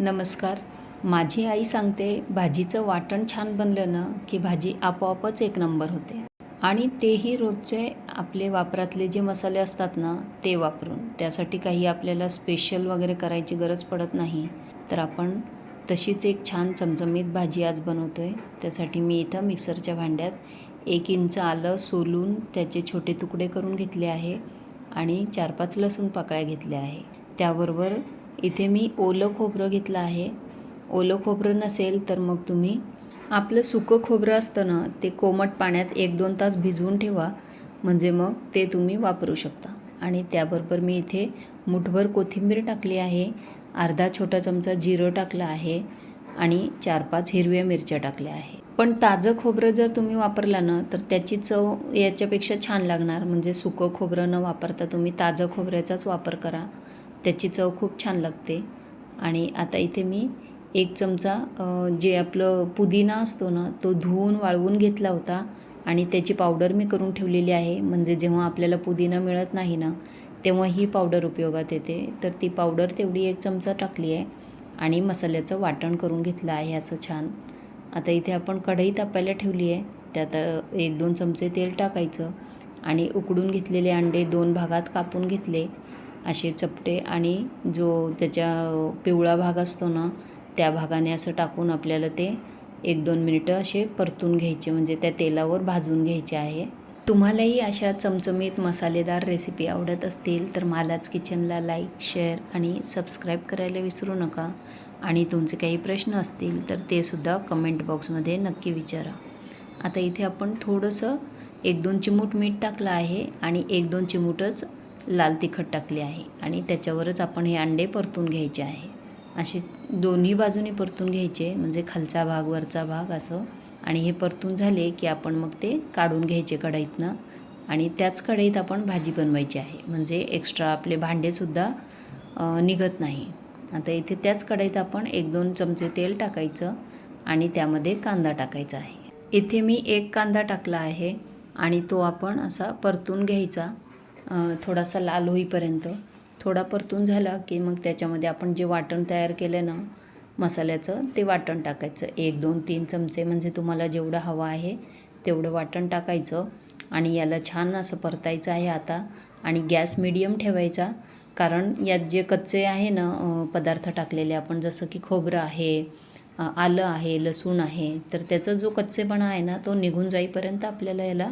नमस्कार. माझी आई सांगते भाजीचं वाटण छान बनलं ना की भाजी आपोआपच एक नंबर होते. आणि तेही रोजचे आपले वापरातले जे मसाले असतात ना ते वापरून. त्यासाठी काही आपल्याला स्पेशल वगैरे करायची गरज पडत नाही. तर आपण तशीच एक छान चमचमीत भाजी आज बनवतो आहे त्यासाठी मी इथं मिक्सरच्या भांड्यात एक इंच आलं सोलून त्याचे छोटे तुकडे करून घेतले आहे. आणि चार पाच लसूण पाकळ्या घेतल्या आहे. त्याबरोबर इथे मी ओलं खोबरं घेतलं आहे. ओलं खोबरं नसेल तर मग तुम्ही आपलं सुकं खोबरं असतं ना ते कोमट पाण्यात एक दोन तास भिजवून ठेवा. म्हणजे मग ते तुम्ही वापरू शकता. आणि त्याबरोबर मी इथे मुठभर कोथिंबीर टाकली आहे. अर्धा छोटा चमचा जिरं टाकलं आहे. आणि चार पाच हिरव्या मिरच्या टाकल्या आहे. पण ताजं खोबरं जर तुम्ही वापरला ना तर त्याची चव याच्यापेक्षा छान लागणार. म्हणजे सुकं खोबरं न वापरता तुम्ही ताजं खोबऱ्याचाच वापर करा. त्याची चव खूप छान लागते. आणि आता इथे मी एक चमचा जे आपलं पुदिना असतो ना तो धुवून वाळवून घेतला होता. आणि त्याची पावडर मी करून ठेवलेली आहे. म्हणजे जेव्हा आपल्याला पुदिना मिळत नाही ना तेव्हा ही पावडर उपयोगात येते. तर ती पावडर तेवढी एक चमचा टाकली आहे. आणि मसाल्याचं वाटण करून घेतलं आहे असं छान. आता इथे आपण कढई तापायला ठेवली आहे. त्यात एक दोन चमचे तेल टाकायचं. आणि उकडून घेतलेले अंडे दोन भागात कापून घेतले. असे चपटे आणि जो त्याच्या पिवळा भाग असतो ना त्या भागाने असं टाकून आपल्याला ते एक दोन मिनिटं असे परतून घ्यायचे म्हणजे त्या तेलावर भाजून घ्यायचे आहे. तुम्हालाही अशा चमचमीत मसालेदार रेसिपी आवडत असतील तर मालाच किचनला लाईक शेअर आणि सबस्क्राईब करायला विसरू नका. आणि तुमचे काही प्रश्न असतील तर ते सुद्धा कमेंट बॉक्समध्ये नक्की विचारा. आता इथे आपण थोडंसं एक दोन चिमूट मीठ टाकलं आहे आणि एक दोन चिमूटच लाल तिखट टाकले आहे आणि त्याच्यावरच आपण हे अंडे परतून घ्यायचे आहे. असे दोन्ही बाजूनी परतून घ्यायचे म्हणजे खालचा भाग वरचा भाग असं. आणि हे परतून झाले की आपण मग ते काढून घ्यायचे कढईतनं. आणि त्याच कढईत आपण भाजी बनवायची आहे. म्हणजे एक्स्ट्रा आपले भांडेसुद्धा निघत नाही. आता इथे त्याच कढईत आपण एक दोन चमचे तेल टाकायचं आणि त्यामध्ये कांदा टाकायचा आहे. इथे मी एक कांदा टाकला आहे आणि तो आपण असा परतून घ्यायचा. थोडासा लाल होईपर्यंत थोडा परतून झाला की मग त्याच्यामध्ये आपण जे वाटण तयार केलं ना मसाल्याचं ते वाटण टाकायचं. एक दोन तीन चमचे म्हणजे तुम्हाला जेवढं हवं आहे तेवढं वाटण टाकायचं आणि याला छान असं परतायचं आहे आता आणि गॅस मिडियम ठेवायचा. कारण यात जे कच्चे आहे ना पदार्थ टाकलेले आपण जसं की खोबरं आहे आलं आहे लसूण आहे तर त्याचा जो कच्चेपणा आहे ना तो निघून जाईपर्यंत आपल्याला याला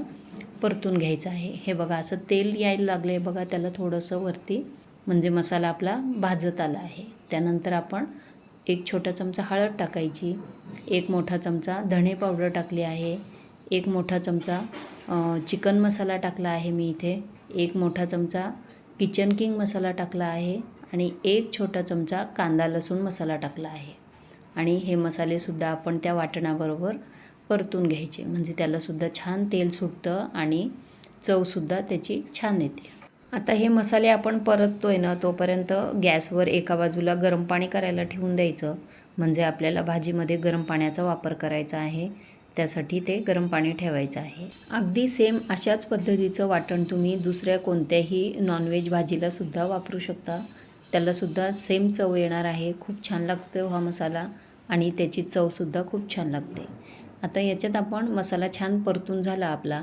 परतून घ्यायचं आहे. हे बघा असं तेल यायला लागलं आहे बघा त्याला थोडंसं वरती. म्हणजे मसाला आपला भाजत आला आहे. त्यानंतर आपण एक छोटा चमचा हळद टाकायची. एक मोठा चमचा धणे पावडर टाकली आहे. एक मोठा चमचा चिकन मसाला टाकला आहे मी इथे. एक मोठा चमचा किचन किंग मसाला टाकला आहे. आणि एक छोटा चमचा कांदा लसूण मसाला टाकला आहे. आणि हे मसालेसुद्धा आपण त्या वाटणाबरोबर परतून घ्यायचे. म्हणजे त्यालासुद्धा छान तेल सुटतं आणि चवसुद्धा त्याची छान येते. आता हे मसाले आपण परततोय ना तोपर्यंत गॅसवर एका बाजूला गरम पाणी करायला ठेवून द्यायचं. म्हणजे आपल्याला भाजीमध्ये गरम पाण्याचा वापर करायचा आहे. त्यासाठी ते गरम पाणी ठेवायचं आहे. अगदी सेम अशाच पद्धतीचं वाटण तुम्ही दुसऱ्या कोणत्याही नॉनव्हेज भाजीलासुद्धा वापरू शकता. त्यालासुद्धा सेम चव येणार आहे. खूप छान लागतं हा मसाला आणि त्याची चवसुद्धा खूप छान लागते. आता याच्यात आपण मसाला छान परतून झाला आपला.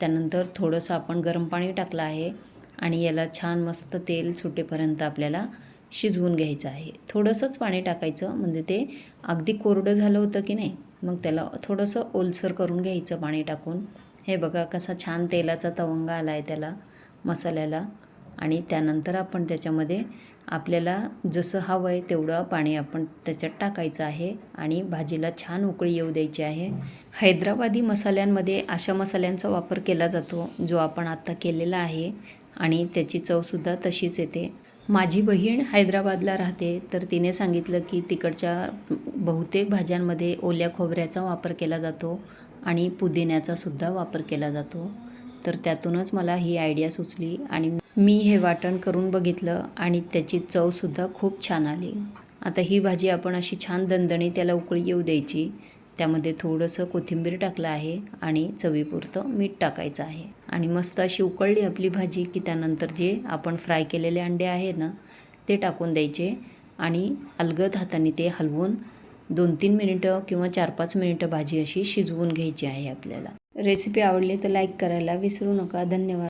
त्यानंतर थोडंसं आपण गरम पाणी टाकलं आहे आणि याला छान मस्त तेल सुटेपर्यंत आपल्याला शिजवून घ्यायचं आहे. थोडंसंच पाणी टाकायचं म्हणजे ते अगदी कोरडं झालं होतं की नाही मग त्याला थोडंसं ओलसर करून घ्यायचं पाणी टाकून. हे बघा कसा छान तेलाचा तवंगा आला आहे त्याला मसाल्याला. आणि त्यानंतर आपण त्याच्यामध्ये आपल्याला जसं हवं आहे तेवढं पाणी आपण त्याच्यात टाकायचं आहे आणि भाजीला छान उकळी येऊ द्यायची आहे. हैदराबादी मसाल्यांमध्ये अशा मसाल्यांचा वापर केला जातो जो आपण आत्ता केलेला आहे आणि त्याची चवसुद्धा तशीच येते. माझी बहीण हैदराबादला राहते तर तिने सांगितलं की तिकडच्या बहुतेक भाज्यांमध्ये ओल्या खोबऱ्याचा वापर केला जातो आणि पुदिन्याचासुद्धा वापर केला जातो. तर त्यातूनच मला ही आयडिया सुचली आणि मी हे वाटण करून बघितलं आणि त्याची चवसुद्धा खूप छान आली. आता ही भाजी आपण अशी छान दणदणी त्याला उकळी येऊ द्यायची. त्यामध्ये थोडंसं कोथिंबीर टाकलं आहे आणि चवीपुरतं मीठ टाकायचं आहे. आणि मस्त अशी उकळली आपली भाजी की त्यानंतर जे आपण फ्राय केलेले अंडे आहे ना ते टाकून द्यायचे आणि अलगद हाताने ते हलवून दोन तीन मिनिटं किंवा चार पाच मिनिटं भाजी अशी शिजवून घ्यायची आहे आपल्याला. रेसिपी आवडली तर लाईक करायला विसरू नका. धन्यवाद.